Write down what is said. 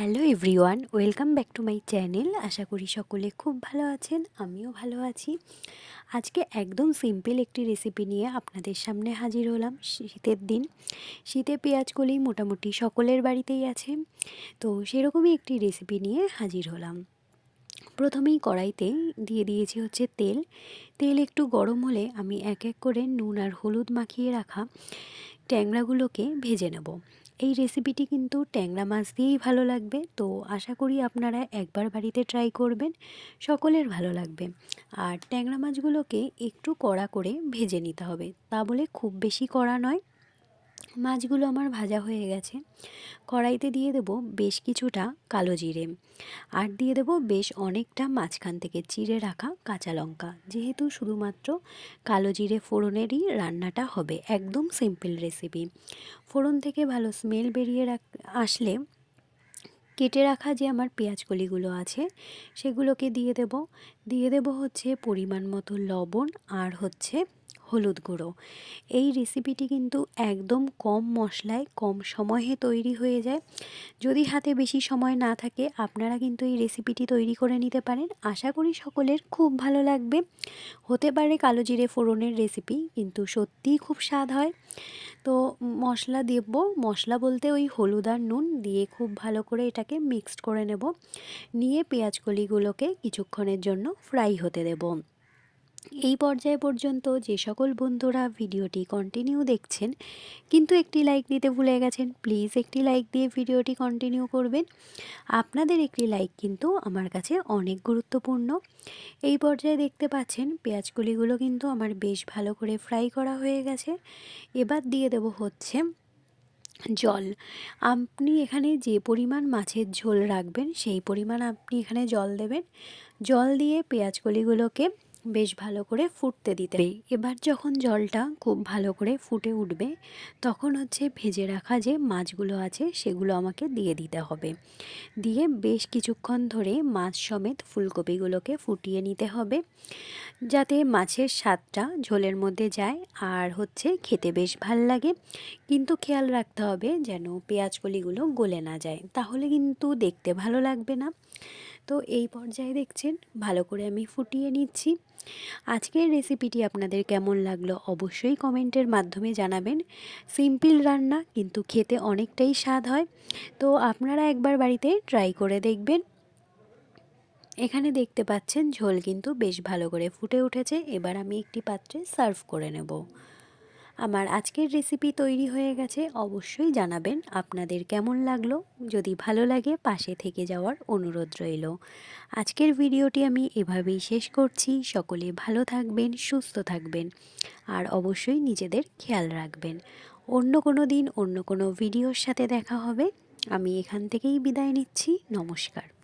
Hello everyone, welcome back to my channel. আশা করি সকলে খুব ভালো আছেন, আমিও ভালো আছি। আজকে একদম সিম্পল একটি রেসিপি নিয়ে আপনাদের সামনে হাজির হলাম শীতের দিন। শীতে পেঁয়াজ কলি মোটামুটি সকলের বাড়িতেই আছে, তো সেরকমই একটি রেসিপি নিয়ে হাজির হলাম। প্রথমেই কড়াইতে দিয়ে দিয়েছি হচ্ছে তেল। তেল একটু গরম হলে আমি এক এক করে নুন আর হলুদ মাখিয়ে রাখা ট্যাংরাগুলোকে ভেজে নেব। এই রেসিপিটি কিন্তু ট্যাংরা মাছ দিয়েই ভালো লাগবে। তো আশা করি আপনারা একবার বাড়িতে ট্রাই করবেন। সকলের ভালো লাগবে। আর ট্যাংরা মাছগুলোকে একটু কড়া করে ভেজে নিতে হবে। তা বলে খুব বেশি কড়া নয় মাছগুলো আমার ভাজা হয়ে গেছে। কড়াইতে দিয়ে দেবো বেশ কিছুটা কালো জিরে। আর দিয়ে দেবো বেশ অনেকটা মাঝখান থেকে চিড়ে রাখা কাঁচা লঙ্কা। যেহেতু শুধুমাত্র কালো জিরে ফোড়নেরই রান্নাটা হবে, একদম সিম্পল রেসিপি। ফোড়ন থেকে ভালো স্মেল বেরিয়ে আসলে কেটে রাখা যে আমার পেঁয়াজ কলিগুলো আছে, সেগুলোকে দিয়ে দেব। দিয়ে দেব হচ্ছে পরিমাণ মতো লবণ আর হচ্ছে হলুদ গুঁড়ো। এই রেসিপিটি কিন্তু একদম কম মশলায়, কম সময়ে তৈরি হয়ে যায়। যদি হাতে বেশি সময় না থাকে, আপনারা কিন্তু এই রেসিপিটি তৈরি করে নিতে পারেন। আশা করি সকলের খুব ভালো লাগবে। হতে পারে কালো জিরে ফোড়নের রেসিপি কিন্তু সত্যিই খুব স্বাদ হয়। তো মশলা দেব। মশলা বলতে ওই হলুদ আর নুন দিয়ে খুব ভালো করে এটাকে মিক্সড করে নেব। নিয়ে পেঁয়াজ কলিগুলোকে কিছুক্ষণের জন্য ফ্রাই হতে দেবো। এই পর্যায়ে পর্যন্ত যে সকল বন্ধুরা ভিডিওটি কন্টিনিউ দেখছেন, কিন্তু একটি লাইক দিতে ভুলে গেছেন প্লিজ একটি লাইক দিয়ে ভিডিওটি কন্টিনিউ করবেন। আপনাদের একটি লাইক কিন্তু আমার কাছে অনেক গুরুত্বপূর্ণ। এই পর্যায়ে দেখতে পাচ্ছেন, পেঁয়াজগুলিগুলো কিন্তু আমার বেশ ভালো করে ফ্রাই করা হয়ে গেছে। এবার দিয়ে দেব হচ্ছে জল। আপনি এখানে যে পরিমাণ মাছের ঝোল রাখবেন, সেই পরিমাণ আপনি এখানে জল দেবেন। জল দিয়ে পেঁয়াজকলিগুলোকে বেশ ভালো করে ফুটতে দিতে হবে। এবার যখন জলটা খুব ভালো করে ফুটে উঠবে তখন হচ্ছে ভেজে রাখা যে মাছগুলো আছে সেগুলো আমাকে দিয়ে দিতে হবে। দিয়ে বেশ কিছুক্ষণ ধরে মাছ সমেত ফুলকপিগুলোকে ফুটিয়ে নিতে হবে যাতে মাছের স্বাদটা ঝোলের মধ্যে যায় আর হচ্ছে খেতে বেশ ভালো লাগে। কিন্তু খেয়াল রাখতে হবে যেন পেঁয়াজ কলিগুলো গলে না যায়। তাহলে কিন্তু দেখতে ভালো লাগবে না। তো এই পর্যায়ে দেখছেন, ভালো করে আমি ফুটিয়ে নিচ্ছি। আজকের রেসিপিটি আপনাদের কেমন লাগল অবশ্যই কমেন্টের মাধ্যমে জানাবেন। সিম্পল রান্না, কিন্তু খেতে অনেকটাই স্বাদ হয়। তো আপনারা একবার বাড়িতে ট্রাই করে দেখবেন। এখানে দেখতে পাচ্ছেন, ঝোল কিন্তু বেশ ভালো করে ফুটে উঠেছে। এবার আমি একটি পাত্রে সার্ভ করে নেব। আমার আজকের রেসিপি তৈরি হয়ে গেছে, অবশ্যই জানাবেন আপনাদের কেমন লাগল। যদি ভালো লাগে, পাশে থেকে যাওয়ার অনুরোধ রইল। আজকের ভিডিওটি আমি এভাবেই শেষ করছি। সকলে ভালো থাকবেন, সুস্থ থাকবেন, আর অবশ্যই নিজেদের খেয়াল রাখবেন। অন্য কোনো দিন, অন্য কোনো ভিডিওর সাথে দেখা হবে। আমি এখান থেকেই বিদায় নিচ্ছি। নমস্কার।